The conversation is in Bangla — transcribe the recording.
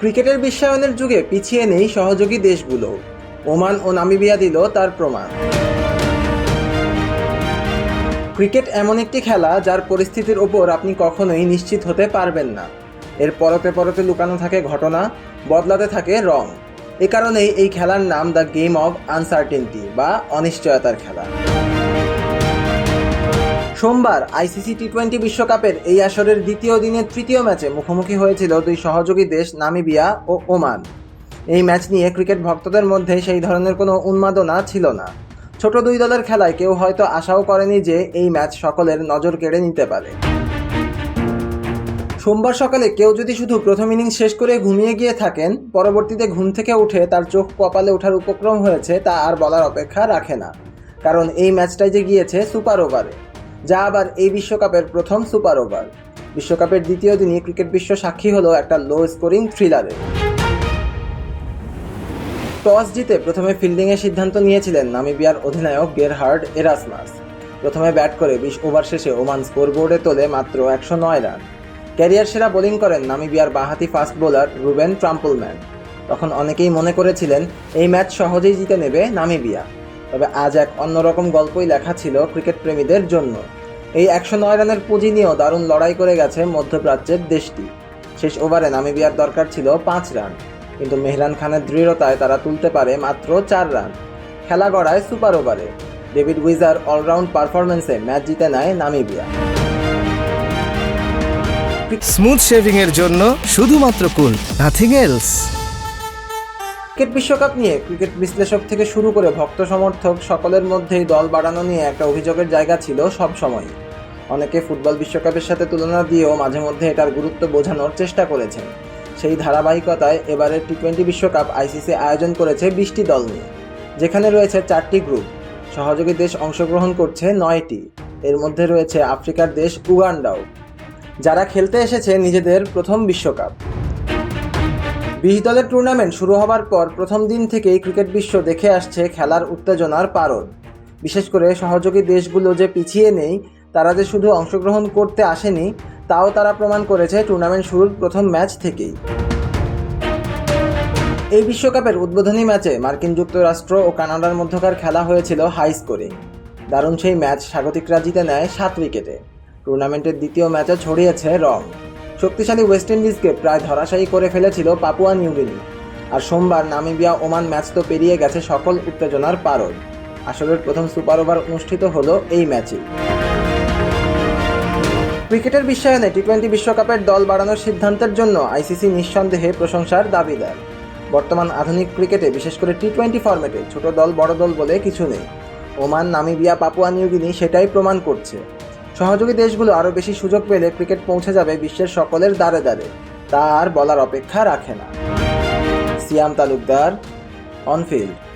ক্রিকেটের বিশ্বায়নের যুগে পিছিয়ে নেই সহযোগী দেশগুলো। ওমান ও নামিবিয়া দিল তার প্রমাণ। ক্রিকেট এমন একটি খেলা যার পরিস্থিতির ওপর আপনি কখনোই নিশ্চিত হতে পারবেন না। এর পরতে পরতে লুকানো থাকে ঘটনা, বদলাতে থাকে রং। এ কারণেই এই খেলার নাম দ্য গেম অব আনসার্টেনটি বা অনিশ্চয়তার খেলা। সোমবার আইসিসি টি টোয়েন্টি বিশ্বকাপের এই আসরের দ্বিতীয় দিনের তৃতীয় ম্যাচে মুখোমুখি হয়েছিল দুই সহযোগী দেশ নামিবিয়া ও ওমান। এই ম্যাচ নিয়ে ক্রিকেট ভক্তদের মধ্যে সেই ধরনের কোনো উন্মাদনা ছিল না। ছোট দুই দলের খেলায় কেউ হয়তো আশাও করেনি যে এই ম্যাচ সকলের নজর কেড়ে নিতে পারে। সোমবার সকালে কেউ যদি শুধু প্রথম ইনিংস শেষ করে ঘুমিয়ে গিয়ে থাকেন, পরবর্তীতে ঘুম থেকে উঠে তার চোখ কপালে ওঠার উপক্রম হয়েছে তা আর বলার অপেক্ষা রাখে না। কারণ এই ম্যাচটাই যে গিয়েছে সুপার ওভারে। যা আবার এই বিশ্বকাপের প্রথম সুপার ওভার। বিশ্বকাপের দ্বিতীয় দিনই ক্রিকেট বিশ্ব সাক্ষী হলো একটা লো স্কোরিং থ্রিলারে টস জিতে প্রথমে ফিল্ডিংয়ের সিদ্ধান্ত নিয়েছিলেন নামিবিয়ার অধিনায়ক গেরহার্ড এরাসমাস। প্রথমে ব্যাট করে বিশ ওভার শেষে ওমান স্কোরবোর্ডে তোলে মাত্র একশো নয় রান। ক্যারিয়ার সেরা বোলিং করেন নামিবিয়ার বাঁহাতি ফাস্ট বোলার রুবেন ট্রাম্পলম্যান। তখন অনেকেই মনে করেছিলেন, এই ম্যাচ সহজেই জিতে নেবে নামিবিয়া। তবে আজ এক অন্যরকম গল্পই লেখা ছিল ক্রিকেট প্রেমীদের জন্য। এই একশো নয় রানের পুঁজি নিয়েও দারুণ লড়াই করে গেছে মধ্যপ্রাচ্যের দেশটি। শেষ ওভারে নামিবিয়ার দরকার ছিল পাঁচ রান, কিন্তু মেহরান খানের দৃঢ়তায় তারা তুলতে পারে মাত্র চার রান। খেলা গড়ায় সুপার ওভারে, ডেভিড উইজার অলরাউন্ড পারফরমেন্সে ম্যাচ জিতে নেয় নামিবিয়া। স্মুথ শেভিং এর জন্য শুধুমাত্র কুল নাথিং এলস। ক্রিকেট বিশ্বকাপ নিয়ে ক্রিকেট বিশ্লেষক থেকে শুরু করে ভক্ত সমর্থক সকলের মধ্যেই দল বাড়ানো নিয়ে একটা অভিযোগের জায়গা ছিল সব সময় অনেকে ফুটবল বিশ্বকাপের সাথে তুলনা দিয়েও মাঝে মধ্যে এটার গুরুত্ব বোঝানোর চেষ্টা করেছেন। সেই ধারাবাহিকতায় এবারের টি টোয়েন্টি বিশ্বকাপ আইসিসি আয়োজন করেছে বিশটি দল নিয়ে, যেখানে রয়েছে চারটি গ্রুপ। সহযোগী দেশ অংশগ্রহণ করছে নয়টি। এর মধ্যে রয়েছে আফ্রিকার দেশ উগান্ডাও। যারা খেলতে এসেছে নিজেদের প্রথম বিশ্বকাপ। বিশ দলের টুর্নামেন্ট শুরু হবার পর প্রথম দিন থেকেই ক্রিকেট বিশ্ব দেখে আসছে খেলার উত্তেজনার পারদ। বিশেষ করে সহযোগী দেশগুলো যে পিছিয়ে নেই, তারা যে শুধু অংশগ্রহণ করতে আসেনি, তাও তারা প্রমাণ করেছে টুর্নামেন্ট শুরুর প্রথম ম্যাচ থেকেই। এই বিশ্বকাপের উদ্বোধনী ম্যাচে মার্কিন যুক্তরাষ্ট্র ও কানাডার মধ্যকার খেলা হয়েছিল হাই স্কোরিং দারুণ সেই ম্যাচ স্বাগতিকরা জিতে নেয় সাত উইকেটে টুর্নামেন্টের দ্বিতীয় ম্যাচে ছড়িয়েছে রং। শক্তিশালী ওয়েস্ট ইন্ডিজকে প্রায় ধরাশায়ী করে ফেলেছিল পাপুয়া নিউগিনি আর সোমবার নামিবিয়া ওমান ম্যাচ তো পেরিয়ে গেছে সকল উত্তেজনার পারদ। আসরের প্রথম সুপার ওভার অনুষ্ঠিত হলো এই ম্যাচে ক্রিকেটের বিশ্বায়নে টি টোয়েন্টি বিশ্বকাপের দল বাড়ানোর সিদ্ধান্তের জন্য আইসিসি নিঃসন্দেহে প্রশংসার দাবিদার। বর্তমান আধুনিক ক্রিকেটে বিশেষ করে টি টোয়েন্টি ফরম্যাটে ছোট দল বড় দল বলে কিছু নেই। ওমান, নামিবিয়া, পাপুয়া নিউগিনি সেটাই প্রমাণ করছে। সহযোগী দেশগুলো আরও বেশি সুযোগ পেলে ক্রিকেট পৌঁছে যাবে বিশ্বের সকলের দ্বারে দ্বারে। তা আর বলার অপেক্ষা রাখে না। সিয়াম তালুকদার, অনফিল্ড।